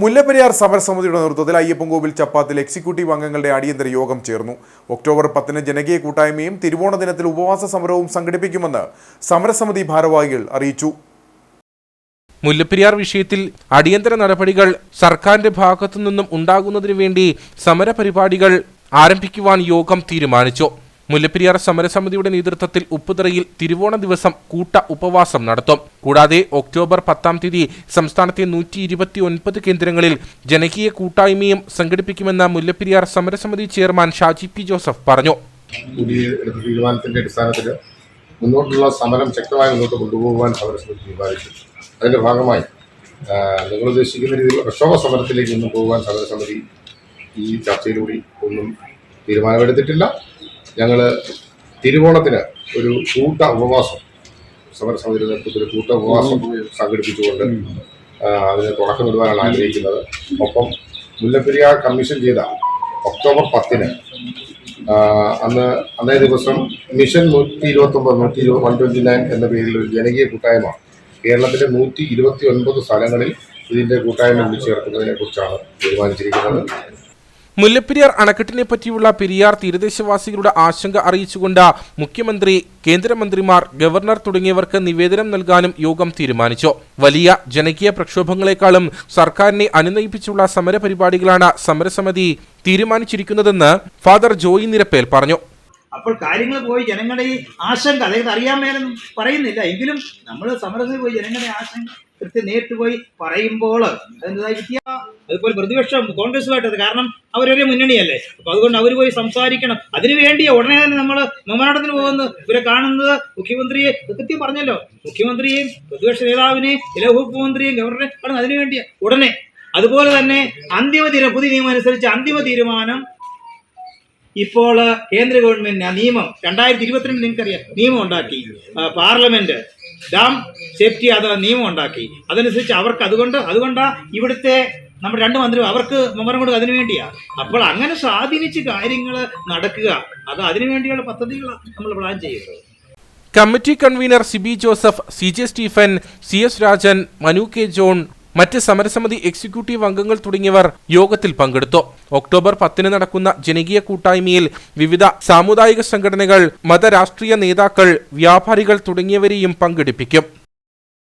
മുല്ലപ്പെരിയാർ സമരസമിതിയുടെ നേതൃത്വത്തിൽ അയ്യപ്പൻകോവിൽ ചപ്പാത്തിൽ എക്സിക്യൂട്ടീവ് അംഗങ്ങളുടെ അടിയന്തര യോഗം ചേർന്നു. ഒക്ടോബർ പത്തിന് ജനകീയ കൂട്ടായ്മയും തിരുവോണ ദിനത്തിൽ ഉപവാസ സമരവും സംഘടിപ്പിക്കുമെന്ന് സമരസമിതി ഭാരവാഹികൾ അറിയിച്ചു. മുല്ലപ്പെരിയാർ വിഷയത്തിൽ അടിയന്തര നടപടികൾ സർക്കാരിന്റെ ഭാഗത്തു നിന്നും ഉണ്ടാകുന്നതിനു വേണ്ടി സമരപരിപാടികൾ ആരംഭിക്കുവാൻ യോഗം തീരുമാനിച്ചു. മുല്ലപ്പെരിയാർ സമരസമിതിയുടെ നേതൃത്വത്തിൽ ഉപ്പുതറയിൽ തിരുവോണ ദിവസം കൂട്ട ഉപവാസം നടത്തും. കൂടാതെ ഒക്ടോബർ പത്താം തീയതി സംസ്ഥാനത്തെ നൂറ്റി ഇരുപത്തി ഒൻപത് കേന്ദ്രങ്ങളിൽ ജനകീയ കൂട്ടായ്മയും സംഘടിപ്പിക്കുമെന്ന് മുല്ലപ്പെരിയാർ സമരസമിതി ചെയർമാൻ ഷാജി പി ജോസഫ് പറഞ്ഞു. പുതിയ തീരുമാനത്തിന്റെ അടിസ്ഥാനത്തിൽ മുന്നോട്ടുള്ള സമരം ശക്തമായി മുന്നോട്ട് കൊണ്ടുപോകാൻ സമരസമിതി തീരുമാനിച്ചു. അതിന്റെ ഭാഗമായി നിങ്ങൾ ഉദ്ദേശിക്കുന്ന രീതിയിൽ പ്രക്ഷോഭ സമരത്തിലേക്ക് ഒന്നും പോകാൻ സമരസമിതി ഈ ചർച്ചയിലൂടെ ഒന്നും തീരുമാനമെടുത്തിട്ടില്ല. ഞങ്ങൾ തിരുവോണത്തിന് ഒരു കൂട്ട ഉപവാസം സമരസമിതിയുടെ നേതൃത്വത്തിൽ കൂട്ട ഉപവാസം സംഘടിപ്പിച്ചുകൊണ്ട് അതിന് അതിന് തുടക്കമിടുവാനാണ് ആഗ്രഹിക്കുന്നത്. ഒപ്പം മുല്ലപ്പെരിയാർ കമ്മീഷൻ ചെയ്ത ഒക്ടോബർ പത്തിന് അന്ന് അന്നേ ദിവസം മിഷൻ നൂറ്റി ഇരുപത്തി ഒമ്പത് നൂറ്റി ഇരുപത് വൺ ട്വന്റി നയൻ എന്ന പേരിൽ ഒരു ജനകീയ കൂട്ടായ്മ കേരളത്തിലെ നൂറ്റി ഇരുപത്തി ഒൻപത് സ്ഥലങ്ങളിൽ ഇതിന്റെ കൂട്ടായ്മ വിളിച്ചേർക്കുന്നതിനെ കുറിച്ചാണ് തീരുമാനിച്ചിരിക്കുന്നത്. മുല്ലപ്പെരിയാർ അണക്കെട്ടിനെ പറ്റിയുള്ള പെരിയാർ തീരദേശവാസികളുടെ ആശങ്ക അറിയിച്ചുകൊണ്ട് മുഖ്യമന്ത്രി കേന്ദ്രമന്ത്രിമാർ ഗവർണർ തുടങ്ങിയവർക്ക് നിവേദനം നൽകാനും യോഗം തീരുമാനിച്ചു. വലിയ ജനകീയ പ്രക്ഷോഭങ്ങളെക്കാളും സർക്കാരിനെ അനുനയിപ്പിച്ചുള്ള സമരപരിപാടികളാണ് സമരസമിതി തീരുമാനിച്ചിരിക്കുന്നതെന്ന് ഫാദർ ജോയി നിരപ്പേൽ പറഞ്ഞു. അപ്പോൾ കാര്യങ്ങൾ പോയി ജനങ്ങളുടെ ഈ ആശങ്ക അതായത് അറിയാൻ മേലെന്നും പറയുന്നില്ല. എങ്കിലും നമ്മൾ സമരത്തിൽ പോയി ജനങ്ങളുടെ ആശങ്ക കൃത്യം നേരിട്ട് പോയി പറയുമ്പോൾ അതിന്റെതായ വിദ്യ അതുപോലെ പ്രതിപക്ഷം കോൺഗ്രസുമായിട്ടത് കാരണം അവരൊരേ മുന്നണിയല്ലേ. അപ്പൊ അതുകൊണ്ട് അവർ പോയി സംസാരിക്കണം. അതിനുവേണ്ടി ഉടനെ തന്നെ നമ്മൾ മെമ്മനാടത്തിന് പോകുന്ന ഇവരെ കാണുന്നത് മുഖ്യമന്ത്രിയെ കൃത്യം പറഞ്ഞല്ലോ. മുഖ്യമന്ത്രിയെയും പ്രതിപക്ഷ നേതാവിനെയും ചില ഉപമുഖ്യമന്ത്രിയെയും ഗവർണറെ കാണുന്നത് അതിനുവേണ്ടി ഉടനെ. അതുപോലെ തന്നെ അന്തിമ തീരുമാനം പുതിയ നിയമം അനുസരിച്ച് അന്തിമ തീരുമാനം ഇപ്പോൾ കേന്ദ്ര ഗവൺമെന്റിന് നിയമം. രണ്ടായിരത്തി ഇരുപത്തിരണ്ട് നിങ്ങൾക്കറിയാം. നിയമം ഉണ്ടാക്കി. പാർലമെന്റ്. ഡാം സേഫ്റ്റി അത് നിയമം ഉണ്ടാക്കി. അതനുസരിച്ച് അവർക്ക് അതുകൊണ്ട് അതുകൊണ്ടാ ഇവിടുത്തെ നമ്മുടെ രണ്ട് മന്ത്രി അവർക്ക് മെമ്മറം കൊടുക്കുക അതിനു വേണ്ടിയാ. അപ്പോൾ അങ്ങനെ സ്വാധീനിച്ച് കാര്യങ്ങൾ നടക്കുക. അത് അതിനു വേണ്ടിയുള്ള പദ്ധതികളാണ് നമ്മൾ പ്ലാൻ ചെയ്യുന്നത്. Committee convener Siby Joseph C J Stephen C S Rajan Manu K John മറ്റ് സമരസമിതി എക്സിക്യൂട്ടീവ് അംഗങ്ങൾ തുടങ്ങിയവർ യോഗത്തിൽ പങ്കെടുത്തു. ഒക്ടോബർ പത്തിന് നടക്കുന്ന ജനകീയ കൂട്ടായ്മയിൽ വിവിധ സാമുദായിക സംഘടനകൾ മതരാഷ്ട്രീയ നേതാക്കൾ വ്യാപാരികൾ തുടങ്ങിയവരെയും പങ്കെടുപ്പിക്കും.